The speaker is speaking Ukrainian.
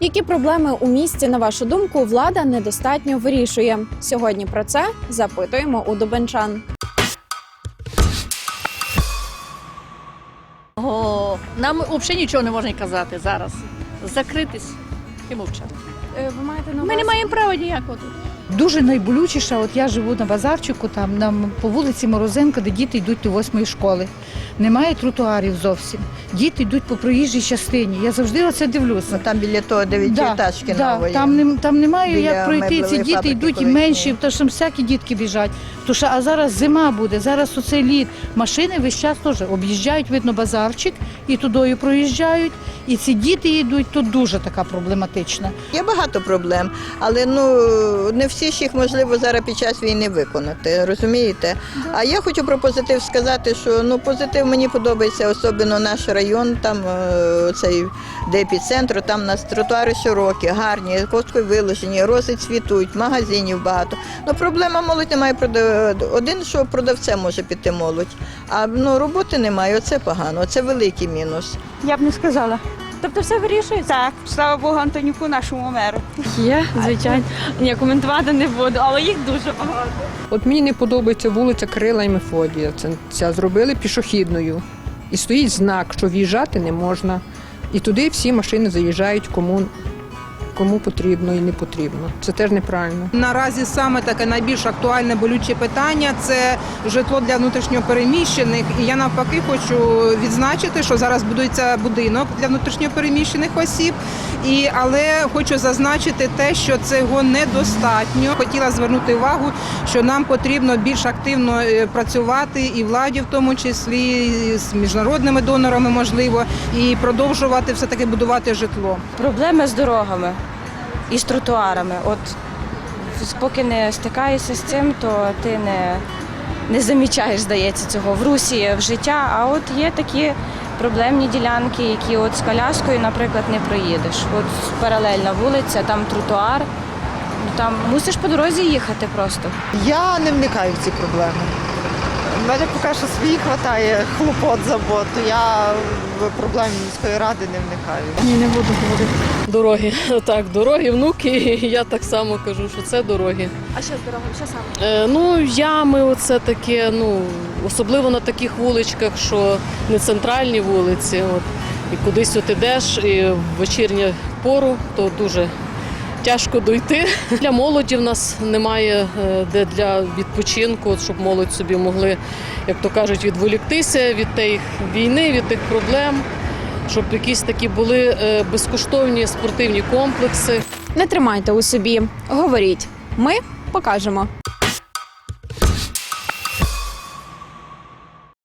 Які проблеми у місті, на вашу думку, влада недостатньо вирішує? Сьогодні про це запитуємо у дубенчан. О, нам взагалі нічого не можна казати зараз. Закритись і мовчати. Ви маєте на Ми не маємо права ніякого тут. Дуже найболючіше, от я живу на базарчику, там на, по вулиці Морозенка, де діти йдуть до восьмої школи. Немає тротуарів зовсім. Діти йдуть по проїжджій частині. Я завжди оце дивлюся. Там біля того дев'ятиэтажки да, нової. там, не, там немає Біля як пройти. Ці діти йдуть і менші, тому що всякі дітки біжать. Що, а зараз зима буде, зараз оцей лід. Машини весь час теж об'їжджають, видно, базарчик і тудою проїжджають. І ці діти йдуть, тут дуже така проблематична. Є багато проблем, але ну не всі їх можливо зараз під час війни виконати, розумієте? А я хочу про позитив сказати, що ну позитив мені подобається, особливо наш район, там е, цей де епіцентр, там у нас тротуари широкі, гарні, костки виложені, рози цвітуть, магазинів багато. Ну проблема молодь немає один, що продавцем може піти молодь, а ну роботи немає. Оце погано, це великий мінус. Я б не сказала. Тобто все вирішується? Так, слава Богу, Антонюку, нашому меру. Є, звичайно. Ні, коментувати не буду, але їх дуже багато. От мені не подобається вулиця Крила і Мефодія. Це, це зробили пішохідною. І стоїть знак, що в'їжджати не можна. І туди всі машини заїжджають кому, кому потрібно і не потрібно. Це теж неправильно. Наразі саме таке найбільш актуальне болюче питання це житло для внутрішньопереміщених. І я навпаки хочу відзначити, що зараз будується будинок для внутрішньопереміщених осіб. І але хочу зазначити те, що цього недостатньо. Хотіла звернути увагу, що нам потрібно більш активно е, працювати і владі, в тому числі з міжнародними донорами, можливо, і продовжувати все таки будувати житло. Проблеми з дорогами і з тротуарами. От поки не стикаєшся з цим, то ти не, не замічаєш, здається, цього в русі в життя. А от є такі проблемні ділянки, які от з коляскою, наприклад, не проїдеш. От паралельна вулиця, там тротуар. Ну, Там мусиш по дорозі їхати просто. Я не вникаю в ці проблеми. У мене поки що своїх вистачає хлопот, забот. Я в проблеми міської ради не вникаю. Ні, не буду говорити. Дороги. Так, дороги, внуки. Я так само кажу, що це дороги. А що з дорогами? Що саме? Е, ну, ями, оце таке, ну, особливо на таких вуличках, що не центральні вулиці. От, і кудись от ідеш, і в вечірню пору, то дуже тяжко дойти. Для молоді в нас немає е, де для відпочинку, щоб молодь собі могли, як то кажуть, відволіктися від тих війни, від тих проблем. Щоб якісь такі були е, безкоштовні спортивні комплекси. Не тримайте у собі, говоріть. Ми покажемо.